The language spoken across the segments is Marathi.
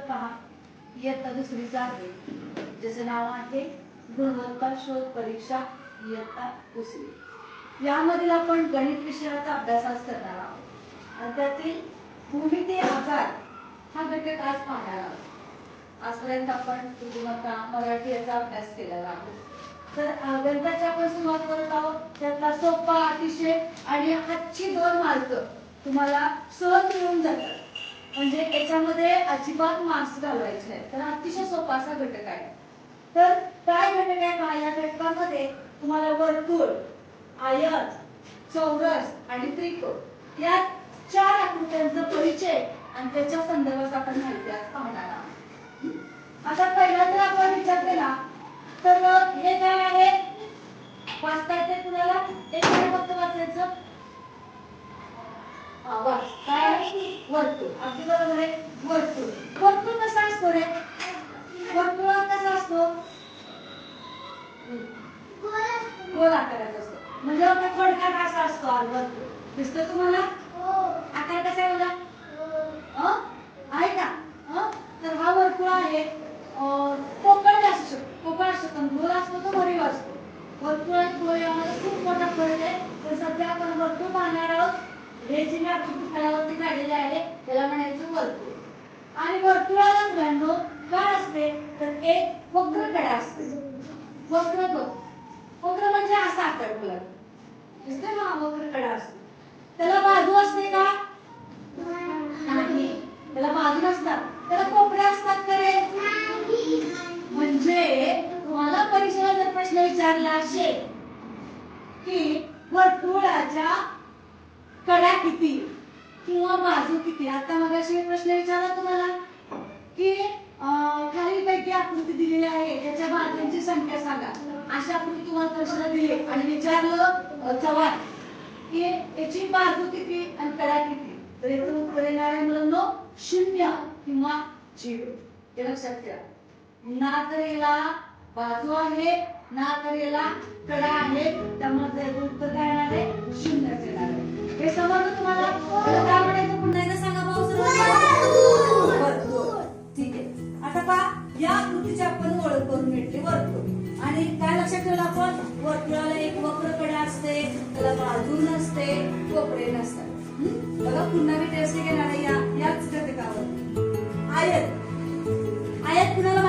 पहा इयत्ता दुसरीचा आहे. ज्याचं नाव आहे गुणवत्ता शोध परीक्षा इयत्ता दुसरी. यामधील आपण गणित विषयाचा अभ्यास आज करणार आहोत. आणि त्यातील भूमिती आकार हा घटक आज पाहणार आहोत. आजपर्यंत आपण बुद्धिमत्ता मराठी याचा अभ्यास केलेला आहोत तर अं, गणिताची आपण सुरुवात करत आहोत. त्यातला सोपा अतिशय आणि हातची दोन मार्क तुम्हाला सहज मिळून जातात. म्हणजे याच्यामध्ये अजिबात मार्क्स घालवायचे आहे. तर अतिशय सोपा असा घटक आहे. तर काय घटक आहे पहा या घटकामध्ये तुम्हाला वर्तुळ आयत चौरस आणि त्रिकोण या चार आकृत्यांचा परिचय आणि त्याच्या संदर्भात आपण माहिती आज पाहणार आहोत. आता पहिला जर आपण विचार केला तर हे काय आहे? वाचता येते कुणाला? एक फक्त वाचायचं. वाच. काय? वर्तुळ. अगदी बरोबर आहे. वर्तुळ. वर्तुळ कसा असतो रे? वर्तुळ कसा असतो? गोल आकाराचा असतो. म्हणजे आपला थोडक्यात असा असतो हा वर्तुळ. दिसतो तुम्हाला? आकार कसा आहे बघा? आहे का? तर हा वर्तुळ आहे पोकळ असू शकतो पोकळ असू शकतो गोल असतो तो भरीव असतो. वर्तुळ गोल यामध्ये खूप मोठा फरक आहे. तर सध्या आपण वर्तुळ पाहणार आहोत हे जे मी आकृती फळावरती काढलेले आहे. त्याला म्हणायचं वर्तुळ. आणि वर्तुळाला मुलांनो काय असते तर एक वक्रकडा असते. वक्र तो. वक्र म्हणजे असा आकार बोला दिसते ना वक्रकडा असतो? त्याला बाजू असते का? नाही. त्याला बाजू नसतात. त्याला कोपऱ्या असतात का रे? म्हणजे तुम्हाला परीक्षेला जर प्रश्न विचारला असेल की वर्तुळाच्या कडा किती? किंवा बाजू किती? आता मग असे प्रश्न विचारला तुम्हाला की अं, खालीलपैकी आकृती दिलेली आहे त्याच्या बाजूंची संख्या सांगा. अशी आकृती तुम्हाला प्रश्न दिले? आणि विचारलं चव्हाण की याची बाजू किती आणि कडा किती? तर याचं उत्तर येणार आहे मुलांनो शून्य किंवा झिरो. हे लक्षात ठेवा. ना तर याला बाजू आहे ना तर याला कडा आहे त्यामुळे त्याचं उत्तर काय येणार आहे शून्यच येणार आहे हे समजलं तुम्हाला? काय म्हणायचं पुन्हा एकदा सांगा भाऊ वर्तुळ ठीक आहे. आता पहा या आकृतीची आपण ओळख करून घेतली वर्तुळ आणि काय लक्षात ठेवलं आपण? वर्तुळाला एक वक्रकडे असते त्याला बाजू नसते कोपरे नसतात? बघा पुन्हा मी टेस्ट घेणार आहे या याच घटकावर आयत. आयत कुणाला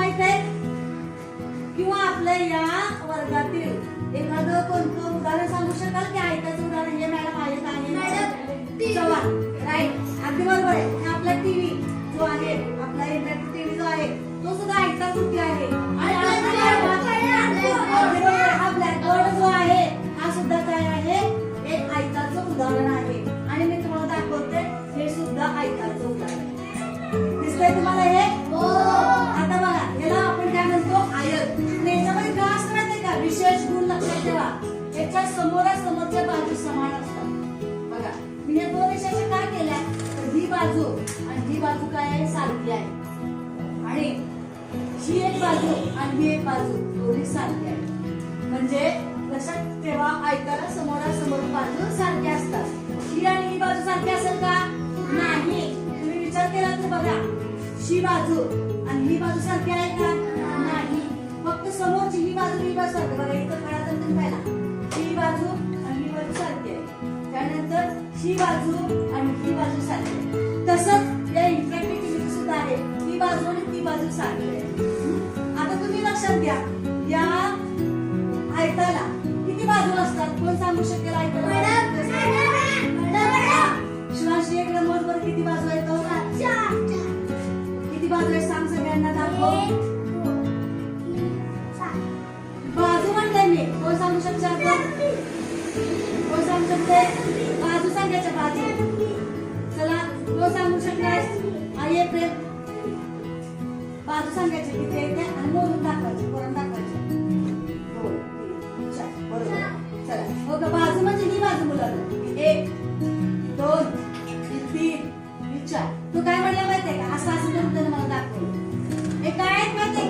या वर्गातील एखादं कोणतं उदाहरण सांगू शकाल की आयताचं उदाहरण हे मॅडम आयत आहे चव्हाण राईट अगदी बरोबर आहे. हे आपला टीव्ही जो आहे आपला इंटरनेट टीव्ही जो आहे तो सुद्धा आयता कृती आहे. बाजू आणि ही बाजू काय आहे? सारखी आहे. आणि ही एक बाजू आणि ही एक बाजू दोन्ही सारखी आहे म्हणजे लक्षात तेव्हा ऐकायला समोरासमोर बाजू सारख्या असतात. ही आणि ही बाजू सारखी असेल का? नाही. तुम्ही विचार केला तर बघा. ही बाजू आणि ही बाजू सारखी आहे का? नाही. फक्त समोरची ही बाजू ही बाजू सारखी. बघा इथं खडा तर पाहिला. ही बाजू आणि ही बाजू सारखी आहे. त्यानंतर ही बाजू आणि ही बाजू सारखी आहे. तसंच या इंटरॅक्टिव्हिटी सुद्धा आहे. ही बाजू आणि ती बाजू सारखी आहे? आता तुम्ही लक्षात घ्या. या आयताला किती बाजू असतात? कोण सांगू शकेल आयताला? शिवाशी एक नंबर किती बाजू आहेत? किती बाजू आहेत सांग सगळ्यांना? दाखव. बाजू म्हणते मी. कोण सांगू शकते? आपण कोण सांगू शकते? बाजू सांगायच्या बाजू चला सांगू शकणार आई प्रेम बाजू सांगायचे किती आहे ते आणि मोजून दाखवायचे करून दाखवायचे. दोन हो. तीन चार बरोबर. चला. हो मग बाजू म्हणजे ही बाजू मुलाला. एक दोन तीन ही चार. तू काय म्हणला माहितीये का? असं असं करून मला दाखवलं हे काय माहितीये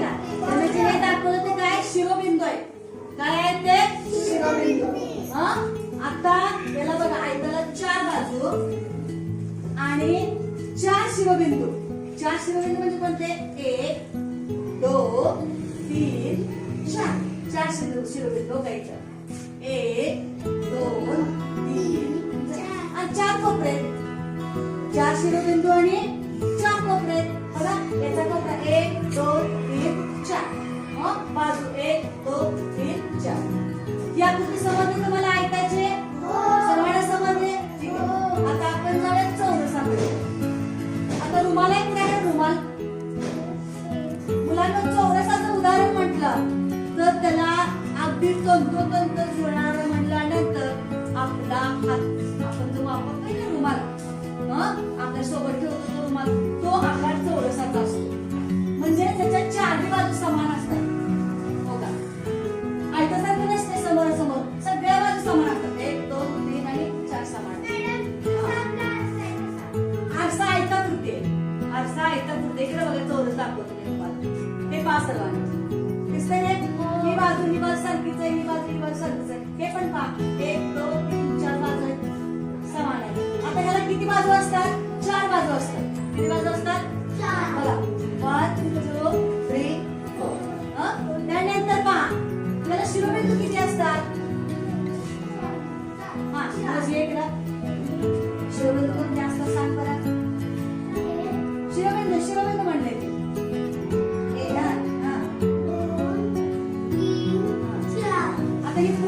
आणि चार शिरोबिंदू चार शिरोबिंदू म्हणजे कोणते? एक दोन तीन चार. चार शिंदू शिरोबिंदू बघायचं. एक दोन तीन आणि चार कोपरे. आहेत. चार शिरोबिंदू आणि चार कोपरे. आहेत. बघा याचा कोपरा एक दोन तीन चार. मग बाजू एक दोन तीन चार. या कृती समजली तुम्हाला अगदी तंतोतंत जुळणारं म्हटल्यानंतर आपला हात आपण जो वापरतोय ना रुमाल हं? आपल्यासोबत ठेवतो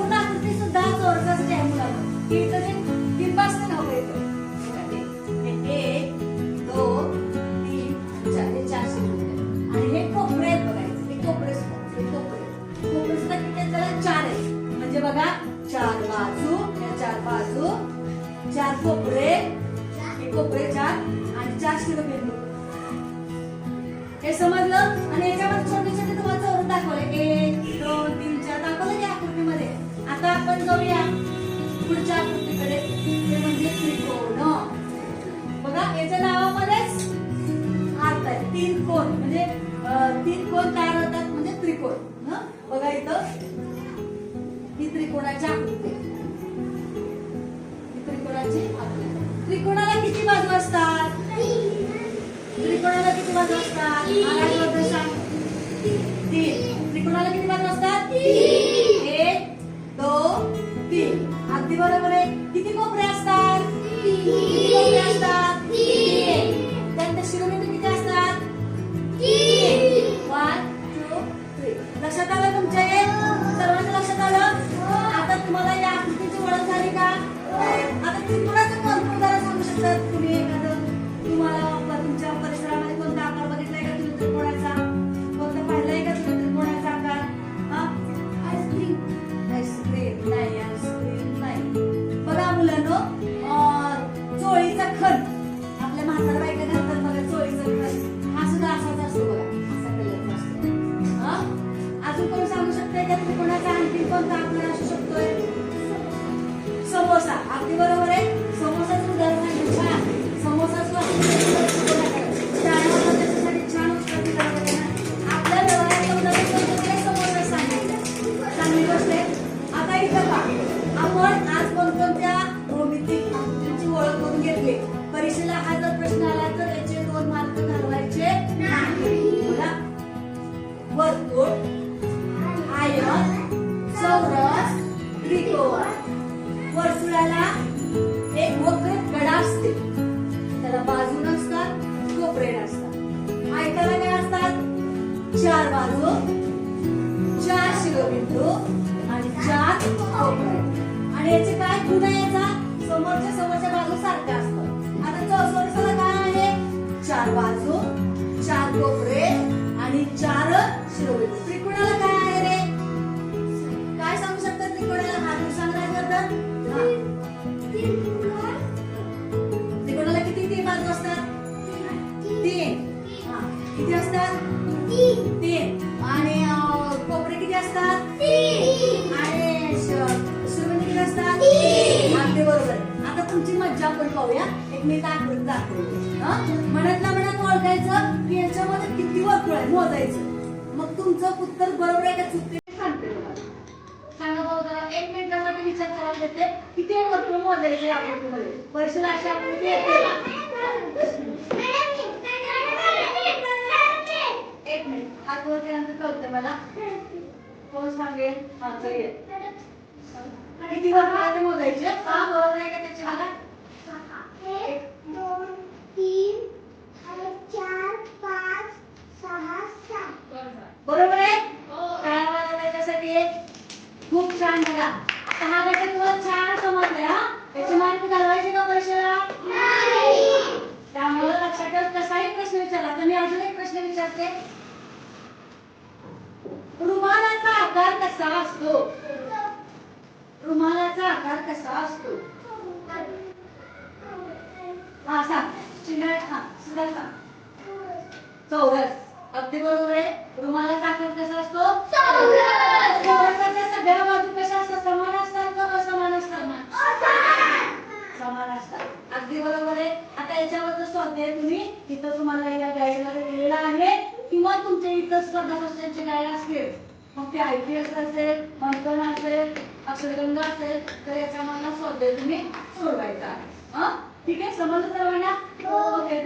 आता सुद्धा चौरसाची आहे मुलाला ती इथं ते तीन पासून नव्हतं एक दोन तीन चार हे चार आणि हे कोपरे आहेत बघायचे हे कोपरे हे कोपरे. कोपरे सुद्धा किती त्याला चार आहेत. म्हणजे बघा चार बाजू या चार बाजू चार कोपरे हे कोपरे चार आणि चार शिरोबिंदू. हे समजलं? आणि याच्यामध्ये छोटे छोटे तुम्हाला चौरस दाखवले. एक आता आपण जाऊया पुढच्या आकृतीकडे ते म्हणजे त्रिकोण. बघा याच्या नावामध्येच अर्थ आहे. तीन कोण? म्हणजे तीन कोण तयार होतात? म्हणजे त्रिकोण. हं? बघा इथं. ही त्रिकोणाची आकृती त्रिकोणाची आकृती त्रिकोणाला किती बाजू असतात? त्रिकोणाला किती बाजू असतात? तीन. त्रिकोणाला किती बाजू असतात? तीन अगदी बरोबर आहे. किती कोपरे असतात. याचे काय गुण आहे याचा समोरच्या समोरच्या बाजू आता चौसोरसाला काय आहे? चार बाजू चार कोपरे आणि चार शिरोबिंदू. त्रिकोणाला काय आहे रे? काय सांगू शकतात त्रिकोणाला? हा तुम्ही सांगायचं तर. त्रिकोणाला किती तीन बाजू असतात? तीन. किती असतात? तीन. आणि पाहूया एक मी दाखवू म्हणतला म्हणत ओळखायचं की याच्यामध्ये किती वर्तुळ आहे? मोजायचं. मग तुमचं उत्तर बरोबर आहे का चुकते? सांगते सांगा भाऊ जरा. एक मिनिटासाठी विचार करायला देते किती वर्तुळ मोजायचे या आकृतीमध्ये परीक्षेला अशी आकृती येते वर त्यानंतर कळतं मला. कोण सांगेल? हा चल किती वर्तुळाचे मोजायचे? सहा बरोबर आहे का त्याची मला एक दोन तीन चार पाच सहा सात बरोबर आहे काय मला त्याच्यासाठी खूप छान बघा आता हा घटक तुम्हाला छान समजलाय हा याची माहिती घालवायची का परीक्षेला त्यामुळे लक्षात ठेव कसाही प्रश्न विचारला तर मी अजून एक प्रश्न विचारते रुमालाचा आकार कसा असतो? रुमालाचा आकार कसा असतो? हा सांग. चिन्ह हा सुद्धा सांग. चौरस. अगदी बरोबर आहे. रुमालाचा आकार कसा असतो. चौरसाच्या सगळ्या बाजू कशा असतात? समान असतात का असमान असतात समान असतात अगदी बरोबर आहे आता याच्यावर स्वाध्याय तुम्ही इथं तुम्हाला या गाईडला दिलेला आहे किंवा तुमच्या स्पर्धा परीक्षांचे गाईड असतील मग ते आय पी एस असेल मंथन असेल अक्षरगंगा असेल तर याचा मला स्वाध्याय तुम्ही सोडवायचा आहे हं? ठीक आहे समजलं सर्वांना हो. ओके